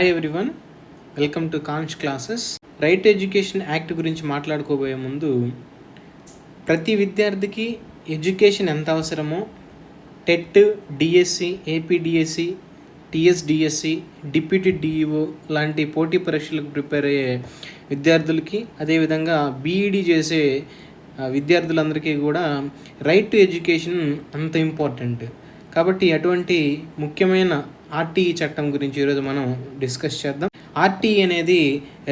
Hi everyone welcome to cons classes right education act గురించి మాట్లాడుకోబోయే ముందు ప్రతి విద్యార్థికి ఎడ్యుకేషన్ ఎంత అవసరమో TET DSC APDSC TSDSC deputy DEO లాంటి పోటీ పరీక్షలకు ప్రిపేర్ అయ్యే విద్యార్థులకి అదేవిధంగా బీఈడి చేసే విద్యార్థులందరికీ కూడా రైట్ టు ఎడ్యుకేషన్ అంత ఇంపార్టెంట్ కాబట్టి అటువంటి ముఖ్యమైన ఆర్టీఈ చట్టం గురించి ఈరోజు మనం డిస్కస్ చేద్దాం. ఆర్టీఈ అనేది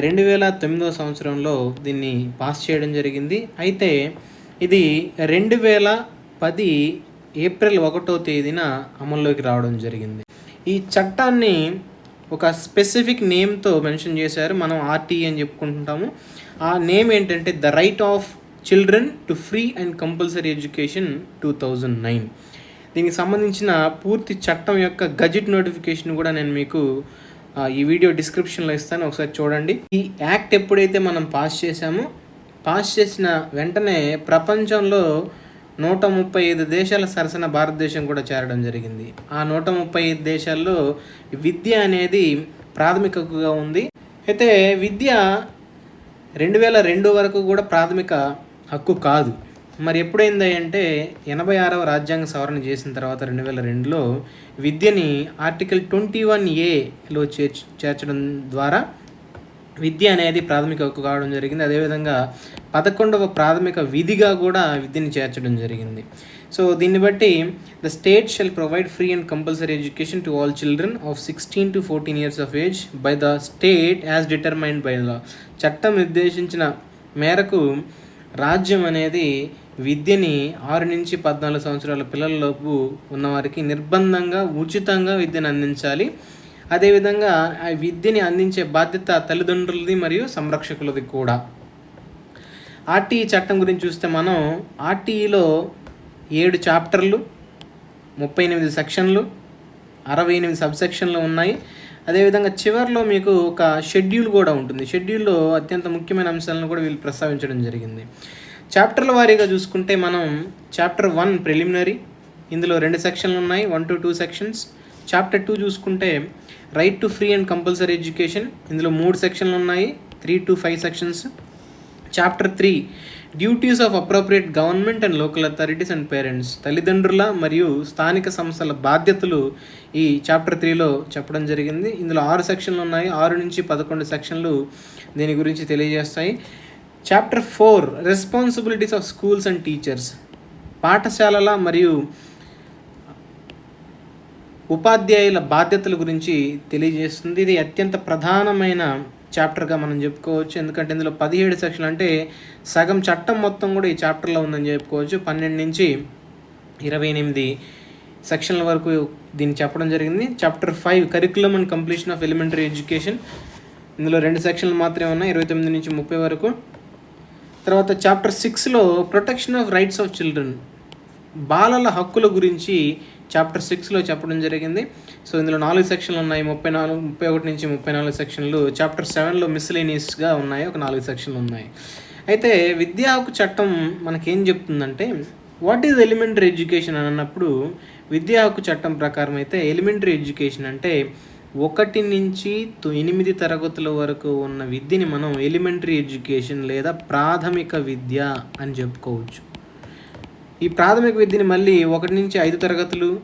రెండు వేల తొమ్మిదవ సంవత్సరంలో దీన్ని పాస్ చేయడం జరిగింది. అయితే ఇది రెండు వేల పది ఏప్రిల్ ఒకటో తేదీన అమల్లోకి రావడం జరిగింది. ఈ చట్టాన్ని ఒక స్పెసిఫిక్ నేమ్తో మెన్షన్ చేశారు. మనం ఆర్టీఈ అని చెప్పుకుంటుంటాము. ఆ నేమ్ ఏంటంటే the right of children to free and compulsory education two thousand nine. దీనికి సంబంధించిన పూర్తి చట్టం యొక్క గజెట్ నోటిఫికేషన్ కూడా నేను మీకు ఈ వీడియో డిస్క్రిప్షన్లో ఇస్తాను. ఒకసారి చూడండి. ఈ యాక్ట్ ఎప్పుడైతే మనం పాస్ చేశామో పాస్ చేసిన వెంటనే ప్రపంచంలో నూట ముప్పై ఐదు దేశాల సరసన భారతదేశం కూడా చేరడం జరిగింది. ఆ నూట ముప్పై ఐదు దేశాల్లో విద్య అనేది ప్రాథమిక హక్కుగా ఉంది. అయితే విద్య రెండు వేల రెండు వరకు కూడా ప్రాథమిక హక్కు కాదు. మరి ఎప్పుడైంది అంటే ఎనభై ఆరవ రాజ్యాంగ సవరణ చేసిన తర్వాత రెండు వేల రెండులో విద్యని ఆర్టికల్ ట్వంటీ వన్ ఏలో చేర్చ చేర్చడం ద్వారా విద్య అనేది ప్రాథమిక హక్కు కావడం జరిగింది. అదేవిధంగా పదకొండవ ప్రాథమిక విధిగా కూడా విద్యని చేర్చడం జరిగింది. సో దీన్ని బట్టి the state shall provide free and compulsory education to all children of sixteen to fourteen years of age by the state as determined by law. చట్టం నిర్దేశించిన మేరకు రాజ్యం అనేది విద్యని ఆరు నుంచి పద్నాలుగు సంవత్సరాల పిల్లలలోపు ఉన్నవారికి నిర్బంధంగా ఉచితంగా విద్యను అందించాలి. అదేవిధంగా ఆ విద్యని అందించే బాధ్యత తల్లిదండ్రులది మరియు సంరక్షకులది కూడా. ఆర్టీఈ చట్టం గురించి చూస్తే మనం ఆర్టీఈలో ఏడు చాప్టర్లు ముప్పై ఎనిమిది సెక్షన్లు అరవై ఎనిమిది సబ్ సెక్షన్లు ఉన్నాయి. అదేవిధంగా చివరిలో మీకు ఒక షెడ్యూల్ కూడా ఉంటుంది. షెడ్యూల్లో అత్యంత ముఖ్యమైన అంశాలను కూడా వీళ్ళు ప్రస్తావించడం జరిగింది. చాప్టర్ల వారీగా చూసుకుంటే మనం చాప్టర్ వన్ ప్రిలిమినరీ ఇందులో రెండు సెక్షన్లు ఉన్నాయి one to two sections chapter two చూసుకుంటే right to free and compulsory education ఇందులో మూడు సెక్షన్లు ఉన్నాయి three to five sections chapter three duties of appropriate government and local authorities and parents తల్లిదండ్రుల మరియు స్థానిక సంస్థల బాధ్యతలు ఈ చాప్టర్ త్రీలో చెప్పడం జరిగింది. ఇందులో ఆరు సెక్షన్లు ఉన్నాయి ఆరు నుంచి పదకొండు సెక్షన్లు దీని గురించి తెలియజేస్తాయి. Chapter four responsibilities of schools and teachers పాఠశాలల మరియు ఉపాధ్యాయుల బాధ్యతల గురించి తెలియజేస్తుంది. ఇది అత్యంత ప్రధానమైన చాప్టర్గా మనం చెప్పుకోవచ్చు. ఎందుకంటే ఇందులో పదిహేడు సెక్షన్లు అంటే సగం చట్టం మొత్తం కూడా ఈ చాప్టర్లో ఉందని చెప్పుకోవచ్చు. పన్నెండు నుంచి ఇరవై ఎనిమిది సెక్షన్ల వరకు దీన్ని చెప్పడం జరిగింది. Chapter five curriculum and completion of elementary education ఇందులో రెండు సెక్షన్లు మాత్రమే ఉన్నాయి. ఇరవై తొమ్మిది నుంచి ముప్పై వరకు తర్వాత చాప్టర్ సిక్స్లో protection of rights of children బాలల హక్కుల గురించి చాప్టర్ సిక్స్లో చెప్పడం జరిగింది. సో ఇందులో నాలుగు సెక్షన్లు ఉన్నాయి. ముప్పై నాలుగు ముప్పై ఒకటి నుంచి ముప్పై నాలుగు సెక్షన్లు చాప్టర్ సెవెన్లో మిస్లేనియస్గా ఉన్నాయి. ఒక నాలుగు సెక్షన్లు ఉన్నాయి. అయితే విద్యా హక్కు చట్టం మనకేం చెప్తుందంటే వాట్ ఈజ్ ఎలిమెంటరీ ఎడ్యుకేషన్ అని అన్నప్పుడు విద్యా హక్కు చట్టం ప్రకారం అయితే ఎలిమెంటరీ ఎడ్యుకేషన్ అంటే ఒకటి నుంచి తొ- ఎనిమిది తరగతుల వరకు ఉన్న విద్యని మనం ఎలిమెంటరీ ఎడ్యుకేషన్ లేదా ప్రాథమిక విద్య అని చెప్పుకోవచ్చు. ఈ ప్రాథమిక విద్యని మళ్ళీ ఒకటి నుంచి ఐదు తరగతులు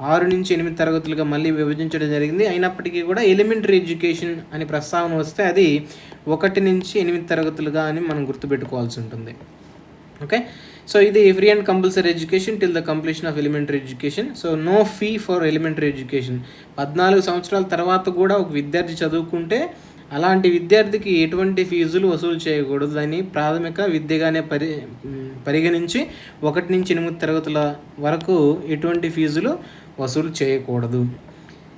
ఆరు నుంచి ఎనిమిది తరగతులుగా మళ్ళీ విభజించడం జరిగింది. అయినప్పటికీ కూడా ఎలిమెంటరీ ఎడ్యుకేషన్ అని ప్రస్తావన వస్తే అది ఒకటి నుంచి ఎనిమిది తరగతులుగా అని మనం గుర్తుపెట్టుకోవాల్సి ఉంటుంది. ఓకే? సో ఇది free and compulsory education till the completion of elementary education so no fee for elementary education పద్నాలుగు సంవత్సరాల తర్వాత కూడా ఒక విద్యార్థి చదువుకుంటే అలాంటి విద్యార్థికి ఎటువంటి ఫీజులు వసూలు చేయకూడదు. అని ప్రాథమిక విద్యగానే పరి పరిగణించి ఒకటి నుంచి ఎనిమిది తరగతుల వరకు ఎటువంటి ఫీజులు వసూలు చేయకూడదు.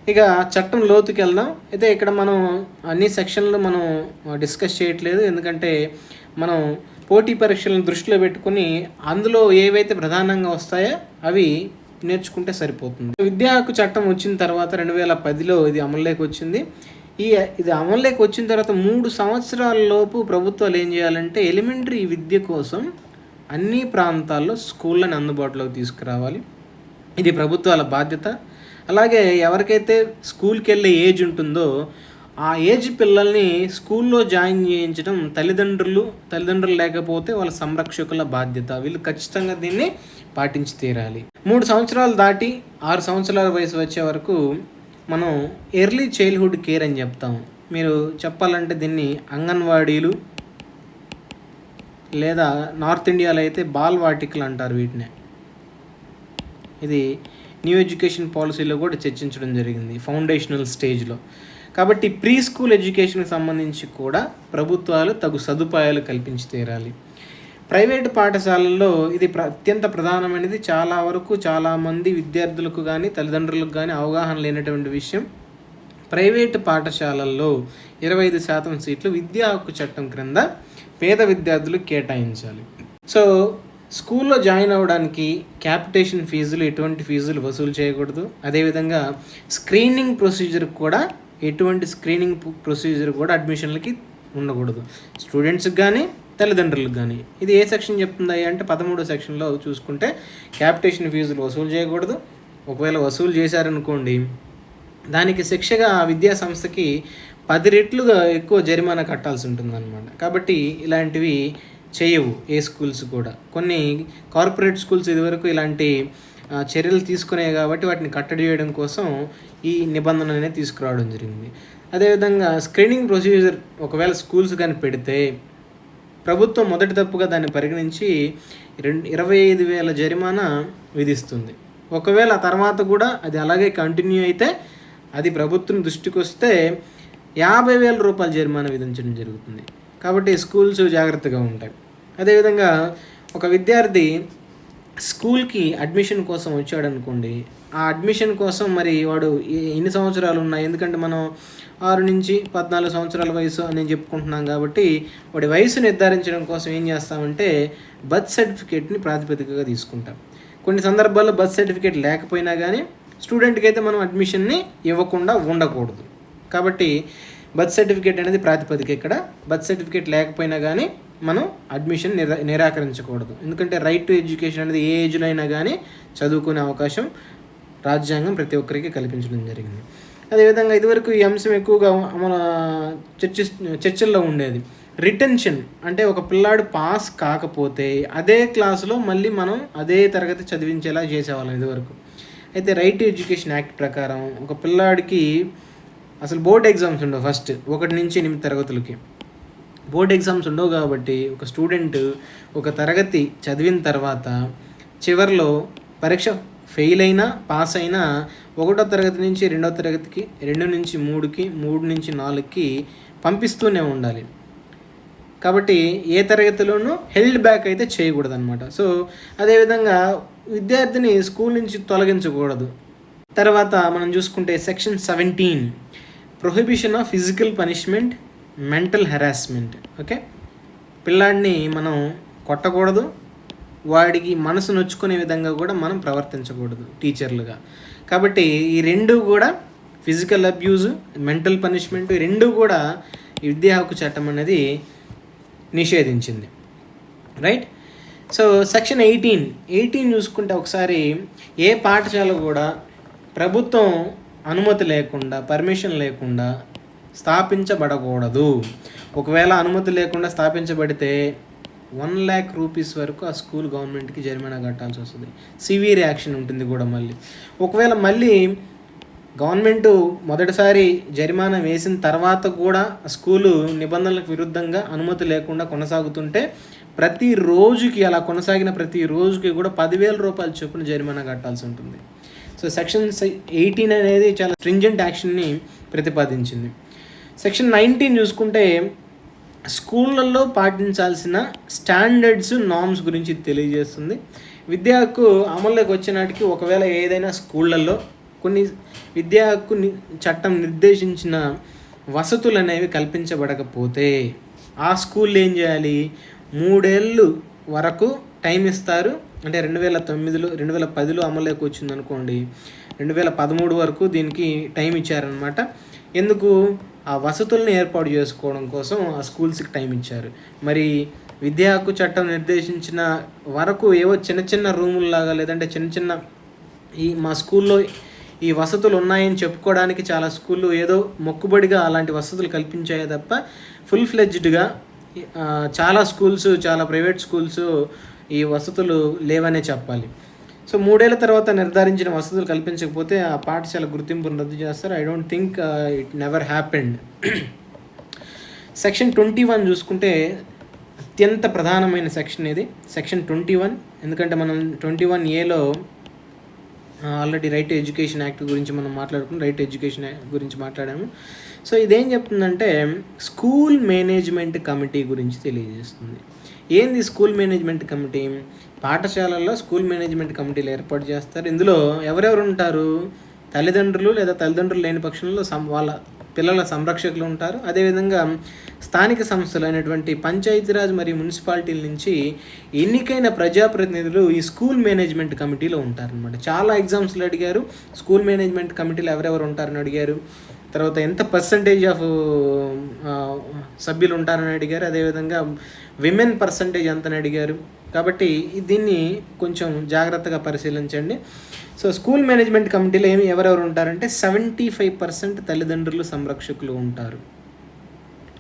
ఇక చట్టం లోతుకి వెళ్దాం. అయితే ఇక్కడ మనం అన్ని సెక్షన్లు మనం డిస్కస్ చేయట్లేదు. ఎందుకంటే మనం పోటీ పరీక్షలను దృష్టిలో పెట్టుకుని అందులో ఏవైతే ప్రధానంగా వస్తాయో అవి నేర్చుకుంటే సరిపోతుంది. విద్యా హక్కు చట్టం వచ్చిన తర్వాత రెండు వేల పదిలో ఇది అమల్లోకి వచ్చింది. ఈ ఇది అమల్లోకి వచ్చిన తర్వాత మూడు సంవత్సరాల లోపు ప్రభుత్వాలు ఏం చేయాలంటే ఎలిమెంటరీ విద్య కోసం అన్ని ప్రాంతాల్లో స్కూళ్ళని అందుబాటులోకి తీసుకురావాలి. ఇది ప్రభుత్వాల బాధ్యత. అలాగే ఎవరికైతే స్కూల్కి వెళ్ళే ఏజ్ ఉంటుందో ఆ ఏజ్ పిల్లల్ని స్కూల్లో జాయిన్ చేయించడం తల్లిదండ్రులు తల్లిదండ్రులు లేకపోతే వాళ్ళ సంరక్షకుల బాధ్యత. వీళ్ళు ఖచ్చితంగా దీన్ని పాటించి తీరాలి. మూడు సంవత్సరాలు దాటి ఆరు సంవత్సరాల వయసు వచ్చే వరకు మనం ఎర్లీ చైల్డ్హుడ్ కేర్ అని చెప్తాం. మీరు చెప్పాలంటే దీన్ని అంగన్వాడీలు లేదా నార్త్ ఇండియాలో అయితే బాల్ వాటికలు అంటారు వీటిని. ఇది న్యూ ఎడ్యుకేషన్ పాలసీలో కూడా చర్చించడం జరిగింది ఫౌండేషనల్ స్టేజ్లో. కాబట్టి ప్రీ స్కూల్ ఎడ్యుకేషన్కి సంబంధించి కూడా ప్రభుత్వాలు తగు సదుపాయాలు కల్పించి తీరాలి. ప్రైవేటు పాఠశాలల్లో ఇది ప్ర అత్యంత ప్రధానమైనది. చాలా వరకు చాలామంది విద్యార్థులకు కానీ తల్లిదండ్రులకు కానీ అవగాహన లేనటువంటి విషయం. ప్రైవేటు పాఠశాలల్లో ఇరవై ఐదు శాతం సీట్లు విద్యా హక్కు చట్టం క్రింద పేద విద్యార్థులు కేటాయించాలి. సో స్కూల్లో జాయిన్ అవ్వడానికి క్యాపిటేషన్ ఫీజులు ఎటువంటి ఫీజులు వసూలు చేయకూడదు. అదేవిధంగా స్క్రీనింగ్ ప్రొసీజర్ కూడా ఎటువంటి స్క్రీనింగ్ ప్రొసీజర్ కూడా అడ్మిషన్లకి ఉండకూడదు. స్టూడెంట్స్కి కానీ తల్లిదండ్రులకు కానీ ఇది ఏ సెక్షన్ చెప్తుంది అంటే పదమూడో సెక్షన్లో చూసుకుంటే క్యాపిటేషన్ ఫీజులు వసూలు చేయకూడదు. ఒకవేళ వసూలు చేశారనుకోండి దానికి శిక్షగా ఆ విద్యా సంస్థకి పది రెట్లుగా ఎక్కువ జరిమానా కట్టాల్సి ఉంటుందన్నమాట. కాబట్టి ఇలాంటివి చేయవు ఏ స్కూల్స్ కూడా. కొన్ని కార్పొరేట్ స్కూల్స్ ఇదివరకు ఇలాంటి చర్యలు తీసుకునేవి కాబట్టి వాటిని కట్టడి చేయడం కోసం ఈ నిబంధన అనేది తీసుకురావడం జరిగింది. అదేవిధంగా స్క్రీనింగ్ ప్రొసీజర్ ఒకవేళ స్కూల్స్ కానీ పెడితే ప్రభుత్వం మొదటి తప్పుగా దాన్ని పరిగణించి రెండు ఇరవై ఐదు వేల జరిమానా విధిస్తుంది. ఒకవేళ తర్వాత కూడా అది అలాగే కంటిన్యూ అయితే అది ప్రభుత్వం దృష్టికి వస్తే యాభై వేల రూపాయల జరిమానా విధించడం జరుగుతుంది. కాబట్టి స్కూల్స్ జాగ్రత్తగా ఉంటాయి. అదేవిధంగా ఒక విద్యార్థి స్కూల్కి అడ్మిషన్ కోసం వచ్చాడు అనుకోండి ఆ అడ్మిషన్ కోసం మరి వాడు ఎన్ని సంవత్సరాలు ఉన్నాయి ఎందుకంటే మనం ఆరు నుంచి పద్నాలుగు సంవత్సరాల వయసు అని చెప్పుకుంటున్నాం కాబట్టి వాడి వయసు నిర్ధారించడం కోసం ఏం చేస్తామంటే బర్త్ సర్టిఫికేట్ని ప్రాతిపదికగా తీసుకుంటాం. కొన్ని సందర్భాల్లో బర్త్ సర్టిఫికేట్ లేకపోయినా కానీ స్టూడెంట్కి అయితే మనం అడ్మిషన్ని ఇవ్వకుండా ఉండకూడదు. కాబట్టి బర్త్ సర్టిఫికేట్ అనేది ప్రాతిపదిక ఇక్కడ. బర్త్ సర్టిఫికేట్ లేకపోయినా కానీ మనం అడ్మిషన్ నిరా నిరాకరించకూడదు. ఎందుకంటే రైట్ టు ఎడ్యుకేషన్ అనేది ఏ ఏజ్లో అయినా కానీ చదువుకునే అవకాశం రాజ్యాంగం ప్రతి ఒక్కరికి కల్పించడం జరిగింది. అదేవిధంగా ఇదివరకు ఈ అంశం ఎక్కువగా మన చర్చి చర్చల్లో ఉండేది. రిటెన్షన్ అంటే ఒక పిల్లాడు పాస్ కాకపోతే అదే క్లాసులో మళ్ళీ మనం అదే తరగతి చదివించేలా చేసేవాళ్ళం ఇదివరకు. అయితే రైట్ టు ఎడ్యుకేషన్ యాక్ట్ ప్రకారం ఒక పిల్లాడికి అసలు బోర్డ్ ఎగ్జామ్స్ ఉండవు ఫస్ట్ ఒకటి నుంచి ఎనిమిది తరగతులకి. బోర్డ్ ఎగ్జామ్స్ ఉండవు కాబట్టి ఒక స్టూడెంట్ ఒక తరగతి చదివిన తర్వాత చివరిలో పరీక్ష ఫెయిల్ అయినా పాస్ అయినా ఒకటో తరగతి నుంచి రెండో తరగతికి రెండు నుంచి మూడుకి మూడు నుంచి నాలుగుకి పంపిస్తూనే ఉండాలి. కాబట్టి ఏ తరగతిలోనూ హెల్డ్ బ్యాక్ అయితే చేయకూడదు అనమాట సో అదేవిధంగా విద్యార్థిని స్కూల్ నుంచి తొలగించకూడదు. తర్వాత మనం చూసుకుంటే section seventeen prohibition of physical punishment mental harassment okay? పిల్లాడిని మనం కొట్టకూడదు వాడికి మనసు నొచ్చుకునే విధంగా కూడా మనం ప్రవర్తించకూడదు టీచర్లుగా. కాబట్టి ఈ రెండు కూడా ఫిజికల్ అబ్యూజ్ మెంటల్ పనిష్మెంట్ ఈ రెండు కూడా విద్యా హక్కు చట్టం అనేది నిషేధించింది. Right? So section eighteen eighteen చూసుకుంటే ఒకసారి ఏ పాఠశాల కూడా ప్రభుత్వం అనుమతి లేకుండా పర్మిషన్ లేకుండా స్థాపించబడకూడదు. ఒకవేళ అనుమతి లేకుండా స్థాపించబడితే వన్ ల్యాక్ రూపీస్ వరకు ఆ స్కూల్ గవర్నమెంట్కి జరిమానా కట్టాల్సి వస్తుంది. సివియర్ యాక్షన్ ఉంటుంది కూడా మళ్ళీ. ఒకవేళ మళ్ళీ గవర్నమెంట్ మొదటిసారి జరిమానా వేసిన తర్వాత కూడా ఆ స్కూలు నిబంధనలకు విరుద్ధంగా అనుమతి లేకుండా కొనసాగుతుంటే ప్రతి రోజుకి అలా కొనసాగిన ప్రతి రోజుకి కూడా పదివేల రూపాయల చొప్పున జరిమానా కట్టాల్సి ఉంటుంది. సో సెక్షన్ ఎయిటీన్ అనేది చాలా స్ట్రింజెంట్ యాక్షన్ని ప్రతిపాదించింది. సెక్షన్ నైన్టీన్ చూసుకుంటే స్కూళ్ళల్లో పాటించాల్సిన స్టాండర్డ్స్ నామ్స్ గురించి తెలియజేస్తుంది. విద్యా హక్కు అమల్లోకి వచ్చినాటికి ఒకవేళ ఏదైనా స్కూళ్ళల్లో కొన్ని విద్యా హక్కు ని- చట్టం నిర్దేశించిన వసతులు అనేవి కల్పించబడకపోతే ఆ స్కూల్ ఏం చేయాలి? మూడేళ్ళు వరకు టైం ఇస్తారు. అంటే రెండు వేల తొమ్మిదిలో రెండు వేల పదిలో అమల్లోకి వచ్చింది అనుకోండి రెండు వేల పదమూడు వరకు దీనికి టైం ఇచ్చారనమాట ఎందుకు ఆ వసతులను ఏర్పాటు చేసుకోవడం కోసం ఆ స్కూల్స్కి టైం ఇచ్చారు? మరి విద్యా హక్కు చట్టం నిర్దేశించిన వరకు ఏవో చిన్న చిన్న రూముల్లాగా లేదంటే చిన్న చిన్న ఈ మా స్కూల్లో ఈ వసతులు ఉన్నాయని చెప్పుకోవడానికి చాలా స్కూళ్ళు ఏదో మొక్కుబడిగా అలాంటి వసతులు కల్పించాయే తప్ప ఫుల్ ఫ్లెడ్జ్డ్గా చాలా స్కూల్స్ చాలా ప్రైవేట్ స్కూల్స్ ఈ వసతులు లేవనే చెప్పాలి. సో మూడేళ్ళ తర్వాత నిర్ధారించిన వసతులు కల్పించకపోతే ఆ పాఠశాల గుర్తింపును రద్దు చేస్తారు. I don't think it never happened section twenty one చూసుకుంటే అత్యంత ప్రధానమైన సెక్షన్ ఇది సెక్షన్ ట్వంటీ వన్ ఎందుకంటే మనం ట్వంటీ వన్ ఏలో ఆల్రెడీ రైట్ ఎడ్యుకేషన్ యాక్ట్ గురించి మనం మాట్లాడుకున్నాం. రైట్ ఎడ్యుకేషన్ గురించి మాట్లాడాము. సో ఇదేం చెప్తుందంటే స్కూల్ మేనేజ్మెంట్ కమిటీ గురించి తెలియజేస్తుంది. ఏంది స్కూల్ మేనేజ్మెంట్ కమిటీ పాఠశాలల్లో స్కూల్ మేనేజ్మెంట్ కమిటీలు ఏర్పాటు చేస్తారు. ఇందులో ఎవరెవరు ఉంటారు? తల్లిదండ్రులు లేదా తల్లిదండ్రులు లేని పక్షంలో సం వాళ్ళ పిల్లల సంరక్షకులు ఉంటారు. అదేవిధంగా స్థానిక సంస్థలు అయినటువంటి పంచాయతీరాజ్ మరియు మున్సిపాలిటీల నుంచి ఎన్నికైన ప్రజాప్రతినిధులు ఈ స్కూల్ మేనేజ్మెంట్ కమిటీలో ఉంటారనమాట చాలా ఎగ్జామ్స్లో అడిగారు. స్కూల్ మేనేజ్మెంట్ కమిటీలో ఎవరెవరు ఉంటారని అడిగారు. తర్వాత ఎంత పర్సంటేజ్ ఆఫ్ సభ్యులు ఉంటారని అడిగారు. అదేవిధంగా విమెన్ పర్సంటేజ్ ఎంతని అడిగారు. కాబట్టి దీన్ని కొంచెం జాగ్రత్తగా పరిశీలించండి. సో స్కూల్ మేనేజ్మెంట్ కమిటీలో ఏమి ఎవరెవరు ఉంటారంటే సెవెంటీ ఫైవ్ పర్సెంట్ తల్లిదండ్రులు సంరక్షకులు ఉంటారు.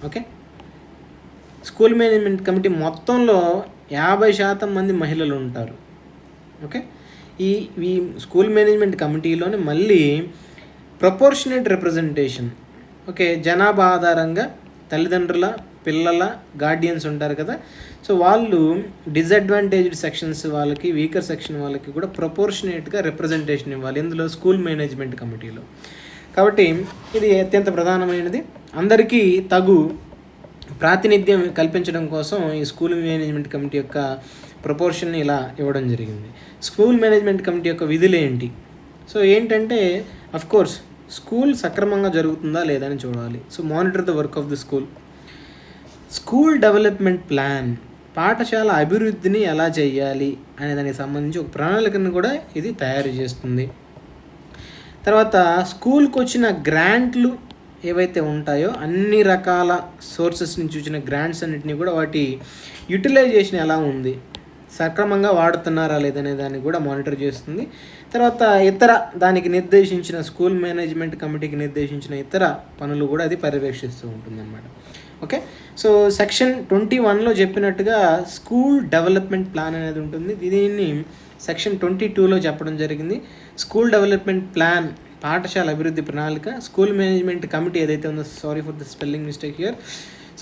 ఓకే? స్కూల్ మేనేజ్మెంట్ కమిటీ మొత్తంలో యాభై శాతం మంది మహిళలు ఉంటారు. ఓకే? ఈ ఈ స్కూల్ మేనేజ్మెంట్ కమిటీలోని మళ్ళీ ప్రపోర్షనేట్ రిప్రజెంటేషన్. ఓకే? జనాభా ఆధారంగా తల్లిదండ్రుల పిల్లల గార్డియన్స్ ఉంటారు కదా? సో వాళ్ళు డిసడ్వాంటేజ్డ్ సెక్షన్స్ వాళ్ళకి వీకర్ సెక్షన్ వాళ్ళకి కూడా ప్రపోర్షనేట్గా రిప్రజెంటేషన్ ఇవ్వాలి. ఇందులో స్కూల్ మేనేజ్మెంట్ కమిటీలో. కాబట్టి ఇది అత్యంత ప్రధానమైనది. అందరికీ తగు ప్రాతినిధ్యం కల్పించడం కోసం ఈ స్కూల్ మేనేజ్మెంట్ కమిటీ యొక్క ప్రపోర్షన్ ఇలా ఇవ్వడం జరిగింది. స్కూల్ మేనేజ్మెంట్ కమిటీ యొక్క విధులు ఏంటి? సో ఏంటంటే కోర్స్ స్కూల్ సక్రమంగా జరుగుతుందా లేదా అని చూడాలి. So monitor the work of the school school development plan పాఠశాల అభివృద్ధిని ఎలా చేయాలి అనే దానికి సంబంధించి ఒక ప్రణాళికను కూడా ఇది తయారు చేస్తుంది. తర్వాత స్కూల్కి వచ్చిన గ్రాంట్లు ఏవైతే ఉంటాయో అన్ని రకాల సోర్సెస్ నుంచి వచ్చిన గ్రాంట్స్ అన్నింటినీ కూడా వాటి యూటిలైజేషన్ ఎలా ఉంది సక్రమంగా వాడుతున్నారా లేదనే దాన్ని కూడా మానిటర్ చేస్తుంది. తర్వాత ఇతర దానికి నిర్దేశించిన స్కూల్ మేనేజ్మెంట్ కమిటీకి నిర్దేశించిన ఇతర పనులు కూడా అది పర్యవేక్షిస్తూ ఉంటుంది అన్నమాట ఓకే సో సెక్షన్ ట్వంటీ వన్లో చెప్పినట్టుగా స్కూల్ డెవలప్మెంట్ ప్లాన్ అనేది ఉంటుంది. దీన్ని సెక్షన్ ట్వంటీ టూలో చెప్పడం జరిగింది. స్కూల్ డెవలప్మెంట్ ప్లాన్ పాఠశాల అభివృద్ధి ప్రణాళిక స్కూల్ మేనేజ్మెంట్ కమిటీ ఏదైతే ఉందో sorry for the spelling mistake here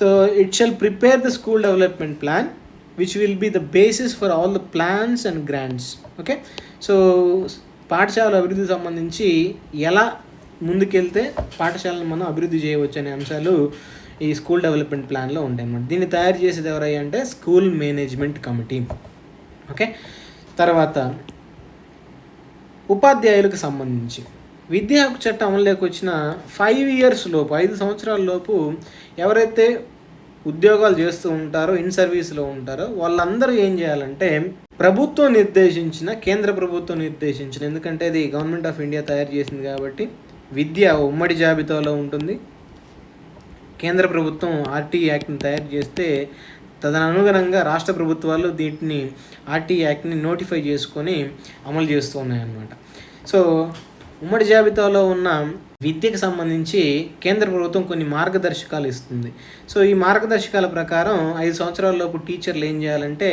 so it shall prepare the school development plan which will be the basis for all the plans and grants okay so పాఠశాల అభివృద్ధికి సంబంధించి ఎలా ముందుకెళ్తే పాఠశాలను మనం అభివృద్ధి చేయవచ్చు అనే అంశాలు ఈ స్కూల్ డెవలప్మెంట్ ప్లాన్లో ఉంటాయి అన్నమాట. దీన్ని తయారు చేసేది ఎవరయ్యా అంటే స్కూల్ మేనేజ్మెంట్ కమిటీ. ఓకే? తర్వాత ఉపాధ్యాయులకు సంబంధించి. విద్యా హక్కు చట్టం అమలులోకి వచ్చిన ఫైవ్ ఇయర్స్ లోపు ఐదు సంవత్సరాల లోపు ఎవరైతే ఉద్యోగాలు చేస్తూ ఉంటారో ఇన్ సర్వీస్లో ఉంటారో వాళ్ళందరూ ఏం చేయాలంటే ప్రభుత్వం నిర్దేశించిన కేంద్ర ప్రభుత్వం నిర్దేశించిన ఎందుకంటే అది గవర్నమెంట్ ఆఫ్ ఇండియా తయారు చేసింది కాబట్టి విద్య ఉమ్మడి జాబితాలో ఉంటుంది. కేంద్ర ప్రభుత్వం ఆర్టీ యాక్ట్ని తయారు చేస్తే తదనుగుణంగా రాష్ట్ర ప్రభుత్వాలు దీటిని ఆర్టీ యాక్ట్ని నోటిఫై చేసుకొని అమలు చేస్తూ ఉన్నాయన్నమాట సో ఉమ్మడి జాబితాలో ఉన్న విద్యకు సంబంధించి కేంద్ర ప్రభుత్వం కొన్ని మార్గదర్శకాలు ఇస్తుంది. సో ఈ మార్గదర్శకాల ప్రకారం ఐదు సంవత్సరాలలోపు టీచర్లు ఏం చేయాలంటే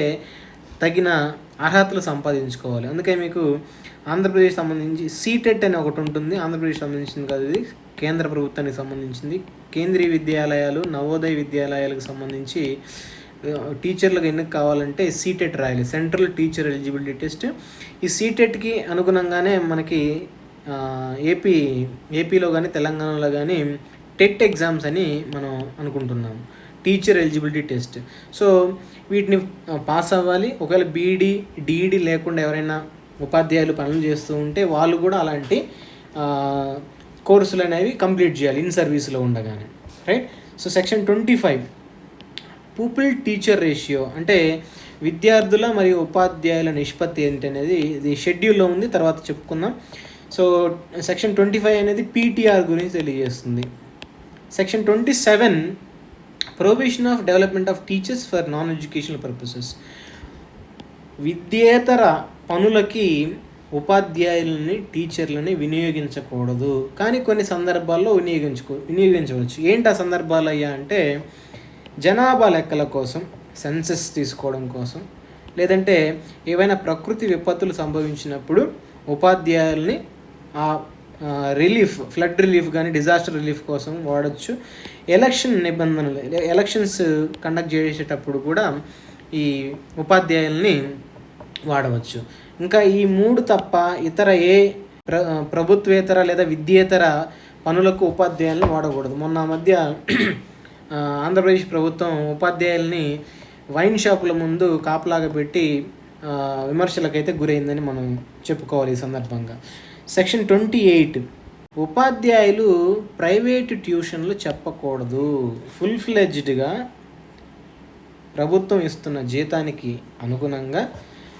తగిన అర్హతలు సంపాదించుకోవాలి. అందుకే మీకు ఆంధ్రప్రదేశ్ సంబంధించి సీటెట్ అని ఒకటి ఉంటుంది. ఆంధ్రప్రదేశ్ సంబంధించింది కాదు ఇది. కేంద్ర ప్రభుత్వానికి సంబంధించింది. కేంద్రీయ విద్యాలయాలు నవోదయ విద్యాలయాలకు సంబంధించి టీచర్లకు ఎన్నిక కావాలంటే సీటెట్ రాయాలి. Central teacher eligibility test. ఈ సీటెట్కి అనుగుణంగానే మనకి ఏపీ ఏపీలో కానీ తెలంగాణలో కానీ టెట్ ఎగ్జామ్స్ అని మనం అనుకుంటున్నాం. Teacher eligibility test. సో వీటిని పాస్ అవ్వాలి. ఒకవేళ బీఈడి డిఈడి లేకుండా ఎవరైనా ఉపాధ్యాయులు పనులు చేస్తూ ఉంటే వాళ్ళు కూడా అలాంటి కోర్సులు అనేవి కంప్లీట్ చేయాలి ఇన్ సర్వీస్లో ఉండగానే. Right so section twenty five pupil teacher ratio అంటే విద్యార్థుల మరియు ఉపాధ్యాయుల నిష్పత్తి ఏంటి అనేది ఇది షెడ్యూల్లో ఉంది తర్వాత చెప్పుకుందాం. సో సెక్షన్ ట్వంటీ ఫైవ్ అనేది పీటీఆర్ గురించి తెలియజేస్తుంది. Section twenty seven provision of development of teachers for non educational purposes విద్యేతర పనులకి ఉపాధ్యాయులని టీచర్లని వినియోగించకూడదు. కానీ కొన్ని సందర్భాల్లో వినియోగించుకో వినియోగించవచ్చు. ఏంటి ఆ సందర్భాలు అయ్యా అంటే జనాభా లెక్కల కోసం సెన్సెస్ తీసుకోవడం కోసం లేదంటే ఏవైనా ప్రకృతి విపత్తులు సంభవించినప్పుడు ఉపాధ్యాయుల్ని ఆ రిలీఫ్ ఫ్లడ్ రిలీఫ్ కానీ డిజాస్టర్ రిలీఫ్ కోసం వాడచ్చు. ఎలక్షన్ నిబంధనలు ఎలక్షన్స్ కండక్ట్ చేసేటప్పుడు కూడా ఈ ఉపాధ్యాయుల్ని వాడవచ్చు. ఇంకా ఈ మూడు తప్ప ఇతర ఏ ప్ర ప్రభుత్వేతర లేదా విద్యేతర పనులకు ఉపాధ్యాయులను వాడకూడదు. మొన్న మధ్య ఆంధ్రప్రదేశ్ ప్రభుత్వం ఉపాధ్యాయుల్ని వైన్ షాపుల ముందు కాపలాగా పెట్టి విమర్శలకైతే గురైందని మనం చెప్పుకోవాలి ఈ సందర్భంగా. Section twenty eight. ఉపాధ్యాయులు ప్రైవేటు ట్యూషన్లు చెప్పకూడదు. ఫుల్ ఫ్లెడ్జ్డ్గా ప్రభుత్వం ఇస్తున్న జీతానికి అనుగుణంగా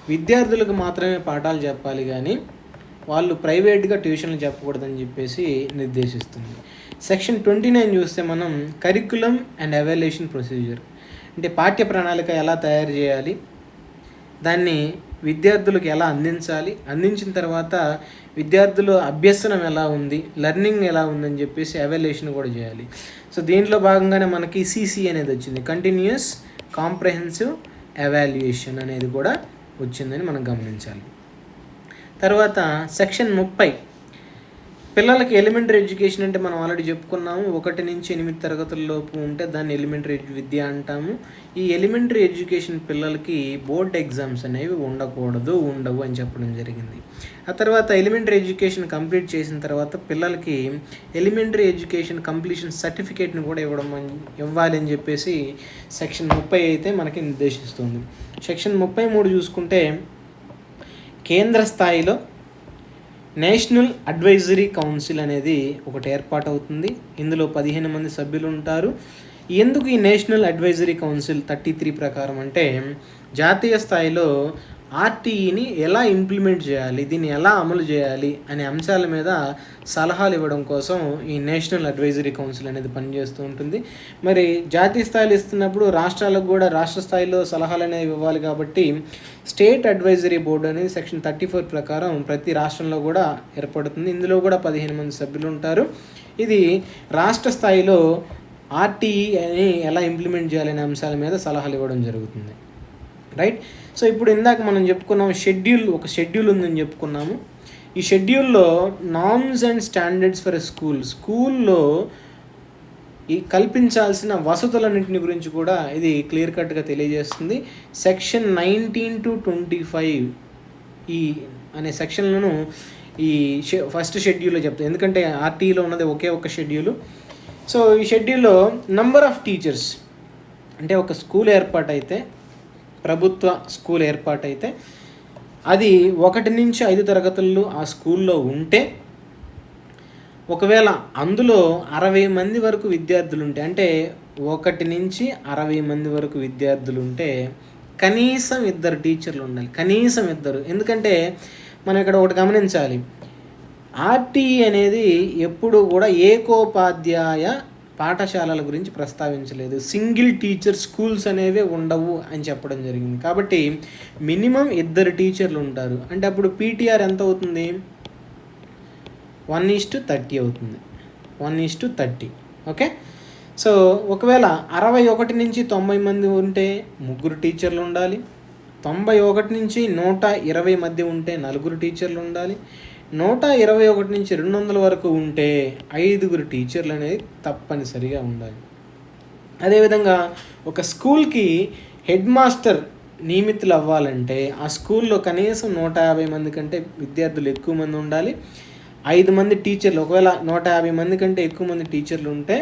విద్యార్థులకు మాత్రమే పాఠాలు చెప్పాలి కానీ వాళ్ళు ప్రైవేట్గా ట్యూషన్లు చెప్పకూడదని చెప్పేసి నిర్దేశిస్తుంది. సెక్షన్ ట్వంటీ నైన్ చూస్తే మనం కరికులం అండ్ అవాల్యుయేషన్ ప్రొసీజర్ అంటే పాఠ్య ప్రణాళిక ఎలా తయారు చేయాలి దాన్ని విద్యార్థులకు ఎలా అందించాలి అందించిన తర్వాత విద్యార్థుల అభ్యసనం ఎలా ఉంది లెర్నింగ్ ఎలా ఉందని చెప్పేసి అవాల్యుయేషన్ కూడా చేయాలి. సో దీంట్లో భాగంగానే మనకి సిసి అనేది వచ్చింది. కంటిన్యూస్ కాంప్రహెన్సివ్ అవాల్యుయేషన్ అనేది కూడా వచ్చిందని మనం గమనించాలి. తర్వాత సెక్షన్ ముప్పై. పిల్లలకి ఎలిమెంటరీ ఎడ్యుకేషన్ అంటే మనం ఆల్రెడీ చెప్పుకున్నాము. ఒకటి నుంచి ఎనిమిది తరగతుల లోపు ఉంటే దాన్ని ఎలిమెంటరీ విద్య అంటాము. ఈ ఎలిమెంటరీ ఎడ్యుకేషన్ పిల్లలకి బోర్డ్ ఎగ్జామ్స్ అనేవి ఉండకూడదు ఉండవు అని చెప్పడం జరిగింది. ఆ తర్వాత ఎలిమెంటరీ ఎడ్యుకేషన్ కంప్లీట్ చేసిన తర్వాత పిల్లలకి ఎలిమెంటరీ ఎడ్యుకేషన్ కంప్లీషన్ సర్టిఫికేట్ని కూడా ఇవ్వడం ఇవ్వాలి అని చెప్పేసి సెక్షన్ ముప్పై అయితే మనకి నిర్దేశిస్తుంది. సెక్షన్ ముప్పై మూడు చూసుకుంటే కేంద్ర స్థాయిలో నేషనల్ అడ్వైజరీ కౌన్సిల్ అనేది ఒకటి ఏర్పాటు అవుతుంది ఇందులో పదిహేను మంది సభ్యులు ఉంటారు ఎందుకు ఈ national advisory council thirty three ప్రకారం అంటే జాతీయ స్థాయిలో ఆర్టీఈని ఎలా ఇంప్లిమెంట్ చేయాలి? దీన్ని ఎలా అమలు చేయాలి? అనే అంశాల మీద సలహాలు ఇవ్వడం కోసం ఈ నేషనల్ అడ్వైజరీ కౌన్సిల్ అనేది పనిచేస్తూ ఉంటుంది. మరి జాతీయ స్థాయిలో ఇస్తున్నప్పుడు రాష్ట్రాలకు కూడా రాష్ట్ర స్థాయిలో సలహాలు అనేవి ఇవ్వాలి కాబట్టి స్టేట్ అడ్వైజరీ బోర్డు అనేది సెక్షన్ థర్టీ ఫోర్ ప్రకారం ప్రతి రాష్ట్రంలో కూడా ఏర్పడుతుంది. ఇందులో కూడా పదిహేను మంది సభ్యులు ఉంటారు. ఇది రాష్ట్ర స్థాయిలో ఆర్టీఈ అని ఎలా ఇంప్లిమెంట్ చేయాలనే అంశాల మీద సలహాలు ఇవ్వడం జరుగుతుంది. రైట్? సో ఇప్పుడు ఇందాక మనం చెప్పుకున్నాం షెడ్యూల్ ఒక షెడ్యూల్ ఉందని చెప్పుకున్నాము. ఈ షెడ్యూల్లో norms and standards for a school స్కూల్లో ఈ కల్పించాల్సిన వసతులన్నింటిని గురించి కూడా ఇది క్లియర్ కట్గా తెలియజేస్తుంది. Section nineteen to twenty five ఈ అనే సెక్షన్లను ఈ ఫస్ట్ షెడ్యూల్లో చెప్తాను ఎందుకంటే ఆర్టీలో ఉన్నది ఒకే ఒక షెడ్యూలు. సో ఈ షెడ్యూల్లో నంబర్ ఆఫ్ టీచర్స్ అంటే ఒక స్కూల్ ఏర్పాటైతే ప్రభుత్వ స్కూల్ ఏర్పాటైతే అది ఒకటి నుంచి ఐదు తరగతుల్లో ఆ స్కూల్లో ఉంటే ఒకవేళ అందులో అరవై మంది వరకు విద్యార్థులు ఉంటే అంటే ఒకటి నుంచి అరవై మంది వరకు విద్యార్థులు ఉంటే కనీసం ఇద్దరు టీచర్లు ఉండాలి. కనీసం ఇద్దరు. ఎందుకంటే మనం ఇక్కడ ఒకటి గమనించాలి. ఆర్టీ అనేది ఎప్పుడు కూడా ఏకోపాధ్యాయ పాఠశాలల గురించి ప్రస్తావించలేదు. సింగిల్ టీచర్ స్కూల్స్ అనేవి ఉండవు అని చెప్పడం జరిగింది. కాబట్టి మినిమం ఇద్దరు టీచర్లు ఉంటారు. అంటే అప్పుడు పీటీఆర్ ఎంత అవుతుంది? వన్ ఈస్ టు థర్టీ అవుతుంది. One is to thirty. Okay? So ఒకవేళ అరవై ఒకటి నుంచి తొంభై మంది ఉంటే ముగ్గురు టీచర్లు ఉండాలి. తొంభై ఒకటి నుంచి నూట ఇరవై మధ్య ఉంటే నలుగురు టీచర్లు ఉండాలి. నూట ఇరవై ఒకటి నుంచి రెండు వందల వరకు ఉంటే ఐదుగురు టీచర్లు అనేది తప్పనిసరిగా ఉండాలి. అదేవిధంగా ఒక స్కూల్కి హెడ్ మాస్టర్ నియమితులు అవ్వాలంటే ఆ స్కూల్లో కనీసం నూట యాభై మంది కంటే విద్యార్థులు ఎక్కువ మంది ఉండాలి. ఐదు మంది టీచర్లు ఒకవేళ నూట యాభై మంది కంటే ఎక్కువ మంది టీచర్లు ఉంటే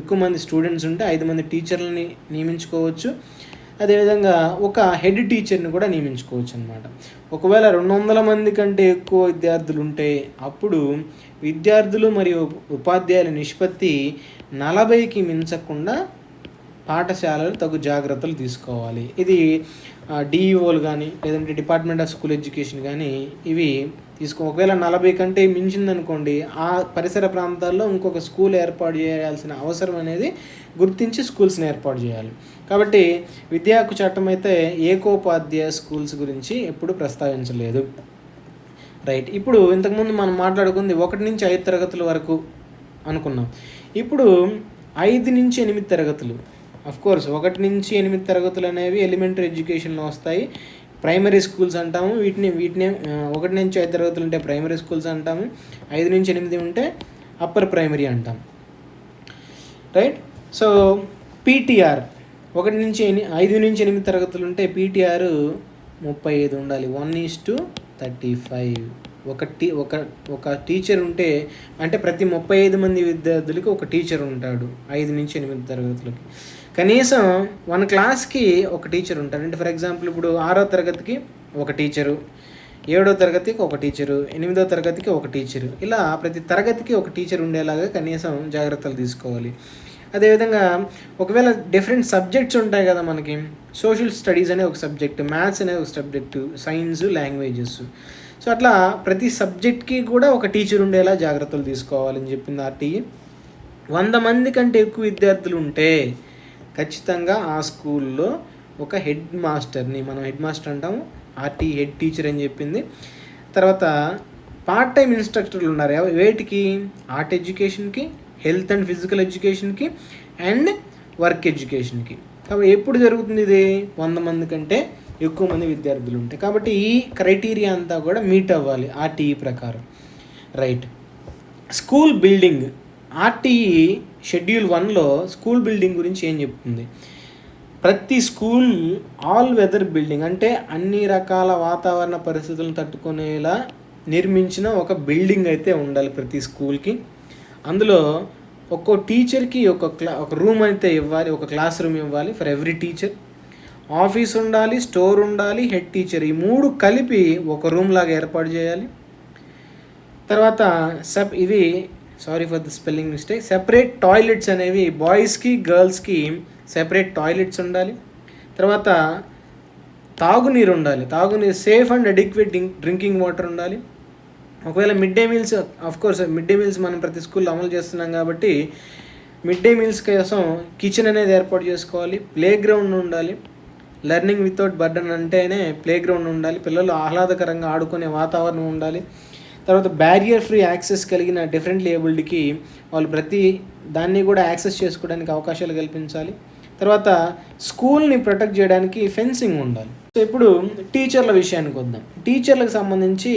ఎక్కువ మంది స్టూడెంట్స్ ఉంటే ఐదు మంది టీచర్లని నియమించుకోవచ్చు. అదేవిధంగా ఒక హెడ్ టీచర్ని కూడా నియమించుకోవచ్చు అనమాట ఒకవేళ రెండు వందల మంది కంటే ఎక్కువ విద్యార్థులు ఉంటే అప్పుడు విద్యార్థులు మరియు ఉపాధ్యాయుల నిష్పత్తి నలభైకి మించకుండా పాఠశాలలు తగు జాగ్రత్తలు తీసుకోవాలి. ఇది డిఈఓలు కానీ లేదంటే డిపార్ట్మెంట్ ఆఫ్ స్కూల్ ఎడ్యుకేషన్ కానీ ఇవి తీసుకో ఒకవేళ నలభై కంటే మించిందనుకోండి ఆ పరిసర ప్రాంతాల్లో ఇంకొక స్కూల్ ఏర్పాటు చేయాల్సిన అవసరం అనేది గుర్తించి స్కూల్స్ని ఏర్పాటు చేయాలి. కాబట్టి విద్యా హక్కు చట్టం అయితే ఏకోపాధ్యాయ స్కూల్స్ గురించి ఎప్పుడు ప్రస్తావించలేదు. రైట్. ఇప్పుడు ఇంతకుముందు మనం మాట్లాడుకుంది ఒకటి నుంచి ఐదు తరగతుల వరకు అనుకున్నాం. ఇప్పుడు ఐదు నుంచి ఎనిమిది తరగతులు. అఫ్ కోర్స్ ఒకటి నుంచి ఎనిమిది తరగతులు అనేవి ఎలిమెంటరీ ఎడ్యుకేషన్లో వస్తాయి. ప్రైమరీ స్కూల్స్ అంటాము. వీటిని వీటిని ఒకటి నుంచి ఐదు తరగతులు ఉంటే ప్రైమరీ స్కూల్స్ అంటాము. ఐదు నుంచి ఎనిమిది ఉంటే అప్పర్ ప్రైమరీ అంటాం. రైట్ సో పీటీఆర్ ఒకటి నుంచి ఎని ఐదు నుంచి ఎనిమిది తరగతులు ఉంటే పీటీఆర్ ముప్పై ఐదు ఉండాలి. One is to thirty five. ఒక టీ ఒక ఒక టీచర్ ఉంటే అంటే ప్రతి ముప్పై ఐదు మంది విద్యార్థులకి ఒక టీచర్ ఉంటాడు ఐదు నుంచి ఎనిమిది తరగతులకి. కనీసం వన్ క్లాస్కి ఒక టీచర్ ఉంటారు అంటే ఫర్ ఎగ్జాంపుల్ ఇప్పుడు ఆరో తరగతికి ఒక టీచరు ఏడో తరగతికి ఒక టీచరు ఎనిమిదో తరగతికి ఒక టీచరు. ఇలా ప్రతి తరగతికి ఒక టీచర్ ఉండేలాగా కనీసం జాగ్రత్తలు తీసుకోవాలి. అదేవిధంగా ఒకవేళ డిఫరెంట్ సబ్జెక్ట్స్ ఉంటాయి కదా మనకి సోషల్ స్టడీస్ అనే ఒక సబ్జెక్ట్ మ్యాథ్స్ అనే ఒక సబ్జెక్టు సైన్స్ లాంగ్వేజెస్ సో అట్లా ప్రతి సబ్జెక్ట్కి కూడా ఒక టీచర్ ఉండేలా జాగ్రత్తలు తీసుకోవాలని చెప్పింది ఆర్టీఈ. వంద మంది కంటే ఎక్కువ విద్యార్థులు ఉంటే ఖచ్చితంగా ఆ స్కూల్లో ఒక హెడ్ మాస్టర్ని మనం హెడ్ మాస్టర్ అంటాము ఆర్టీ హెడ్ టీచర్ అని చెప్పింది. తర్వాత పార్ట్ టైం ఇన్స్ట్రక్టర్లు ఉన్నారు వేటికి? ఆర్ట్ ఎడ్యుకేషన్కి హెల్త్ అండ్ ఫిజికల్ ఎడ్యుకేషన్కి అండ్ వర్క్ ఎడ్యుకేషన్కి. కాబట్టి ఎప్పుడు జరుగుతుంది ఇది? వంద మంది కంటే ఎక్కువ మంది విద్యార్థులు ఉంటాయి కాబట్టి ఈ క్రైటీరియా అంతా కూడా మీట్ అవ్వాలి ఆర్టీఈ ప్రకారం. Right. School building. RTE schedule వన్లో స్కూల్ బిల్డింగ్ గురించి ఏం చెప్తుంది? ప్రతి స్కూల్ ఆల్ వెదర్ బిల్డింగ్ అంటే అన్ని రకాల వాతావరణ పరిస్థితులను తట్టుకునేలా నిర్మించిన ఒక బిల్డింగ్ అయితే ఉండాలి ప్రతి స్కూల్కి. అందులో ఒక్కో టీచర్కి ఒక క్లా ఒక రూమ్ అయితే ఇవ్వాలి ఒక క్లాస్ రూమ్ ఇవ్వాలి ఫర్ ఎవ్రీ టీచర్ ఆఫీస్ ఉండాలి స్టోర్ ఉండాలి హెడ్ టీచర్. ఈ మూడు కలిపి ఒక రూమ్ లాగా ఏర్పాటు చేయాలి. తర్వాత సప్ ఇది sorry for the spelling mistake separate toilets అనేవి బాయ్స్కి గర్ల్స్కి సెపరేట్ టాయిలెట్స్ ఉండాలి. తర్వాత తాగునీరు ఉండాలి. తాగునీరు safe and adequate drinking water ఉండాలి. ఒకవేళ mid day meals of course mid day meals మనం ప్రతి స్కూల్లో అమలు చేస్తున్నాం కాబట్టి మిడ్ డే మీల్స్ కోసం కిచెన్ అనేది ఏర్పాటు చేసుకోవాలి ప్లే గ్రౌండ్ ఉండాలి లెర్నింగ్ వితౌట్ బర్డన్ అంటేనే ప్లే గ్రౌండ్ ఉండాలి పిల్లలు ఆహ్లాదకరంగా ఆడుకునే వాతావరణం ఉండాలి. తర్వాత బ్యారియర్ ఫ్రీ యాక్సెస్ కలిగిన డిఫరెంట్ ఏబుల్డ్కి వాళ్ళు ప్రతి దాన్ని కూడా యాక్సెస్ చేసుకోవడానికి అవకాశాలు కల్పించాలి. తర్వాత స్కూల్ని ప్రొటెక్ట్ చేయడానికి ఫెన్సింగ్ ఉండాలి. సో ఇప్పుడు టీచర్ల విషయానికి వద్దాం. టీచర్లకు సంబంధించి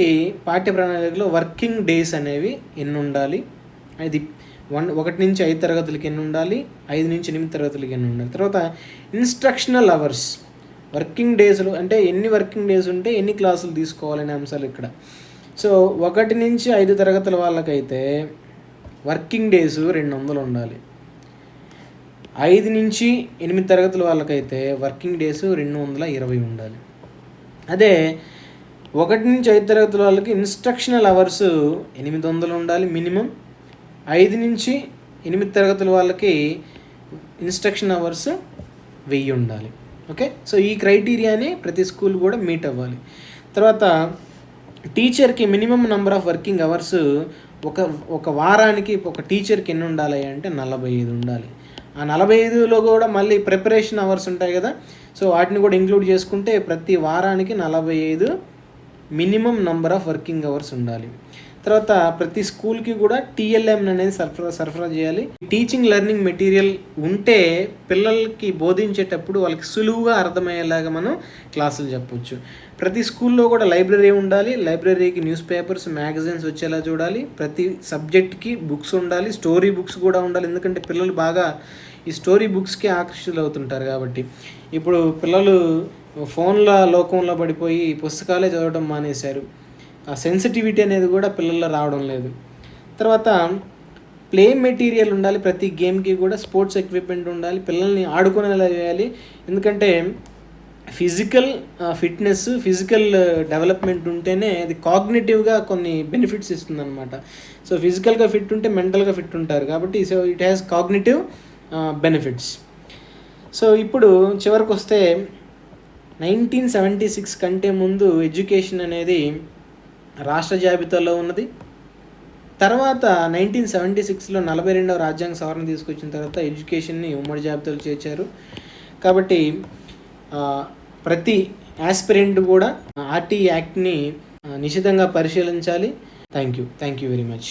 పాఠ్య ప్రణాళికలో వర్కింగ్ డేస్ అనేవి ఎన్ని ఉండాలి అది వన్ ఒకటి నుంచి ఐదు తరగతులకి ఎన్ని ఉండాలి ఐదు నుంచి ఎనిమిది తరగతులకి ఎన్ని ఉండాలి తర్వాత ఇన్స్ట్రక్షనల్ అవర్స్ వర్కింగ్ డేస్లో అంటే ఎన్ని వర్కింగ్ డేస్ ఉంటే ఎన్ని క్లాసులు తీసుకోవాలనే అంశాలు ఇక్కడ. సో ఒకటి నుంచి ఐదు తరగతుల వాళ్ళకైతే వర్కింగ్ డేస్ రెండు వందలు ఉండాలి. ఐదు నుంచి ఎనిమిది తరగతుల వాళ్ళకైతే వర్కింగ్ డేస్ రెండు వందల ఇరవై ఉండాలి. అదే ఒకటి నుంచి ఐదు తరగతుల వాళ్ళకి ఇన్స్ట్రక్షనల్ అవర్స్ ఎనిమిది వందలు ఉండాలి మినిమం. ఐదు నుంచి ఎనిమిది తరగతుల వాళ్ళకి ఇన్స్ట్రక్షన్ అవర్స్ వెయ్యి ఉండాలి. ఓకే? సో ఈ క్రైటీరియాని ప్రతి స్కూల్ కూడా మీట్ అవ్వాలి. తర్వాత టీచర్కి minimum number of working hours ఒక ఒక వారానికి ఒక టీచర్కి ఎన్ని ఉండాలి అంటే నలభై ఐదు ఉండాలి. ఆ నలభై ఐదులో కూడా మళ్ళీ ప్రిపరేషన్ అవర్స్ ఉంటాయి కదా. సో వాటిని కూడా ఇంక్లూడ్ చేసుకుంటే ప్రతి వారానికి నలభై ఐదు minimum number of working hours ఉండాలి. తర్వాత ప్రతి స్కూల్కి కూడా టీఎల్ఎం అనేది సరఫరా సరఫరా చేయాలి. టీచింగ్ లెర్నింగ్ మెటీరియల్ ఉంటే పిల్లలకి బోధించేటప్పుడు వాళ్ళకి సులువుగా అర్థమయ్యేలాగా మనం క్లాసులు చెప్పొచ్చు. ప్రతి స్కూల్లో కూడా లైబ్రరీ ఉండాలి లైబ్రరీకి న్యూస్ పేపర్స్ మ్యాగజైన్స్ వచ్చేలా చూడాలి. ప్రతి సబ్జెక్ట్కి బుక్స్ ఉండాలి స్టోరీ బుక్స్ కూడా ఉండాలి. ఎందుకంటే పిల్లలు బాగా ఈ స్టోరీ బుక్స్కి ఆకర్షితులు అవుతుంటారు కాబట్టి. ఇప్పుడు పిల్లలు ఫోన్ల లోకంలో పడిపోయి పుస్తకాలే చదవడం మానేశారు. ఆ సెన్సిటివిటీ అనేది కూడా పిల్లల్లో రావడం లేదు. తర్వాత ప్లే మెటీరియల్ ఉండాలి ప్రతి గేమ్కి కూడా స్పోర్ట్స్ ఎక్విప్మెంట్ ఉండాలి పిల్లల్ని ఆడుకునేలా చేయాలి. ఎందుకంటే ఫిజికల్ ఫిట్నెస్ ఫిజికల్ డెవలప్మెంట్ ఉంటేనే అది కాగ్నేటివ్గా కొన్ని బెనిఫిట్స్ ఇస్తుందన్నమాట. సో ఫిజికల్గా ఫిట్ ఉంటే మెంటల్గా ఫిట్ ఉంటారు కాబట్టి so it has cognitive benefits. So ఇప్పుడు చివరికి వస్తే నైన్టీన్ సెవెంటీ సిక్స్ కంటే ముందు ఎడ్యుకేషన్ అనేది రాష్ట్ర జాబితాలో ఉన్నది. తర్వాత నైన్టీన్ సెవెంటీ సిక్స్లో నలభై రెండవ రాజ్యాంగ సవరణ తీసుకొచ్చిన తర్వాత ఎడ్యుకేషన్ని ఉమ్మడి జాబితాలు చేర్చారు. కాబట్టి ప్రతి యాస్పిరెంట్ కూడా ఆర్టీ యాక్ట్ని నిశితంగా పరిశీలించాలి. Thank you. Thank you very much.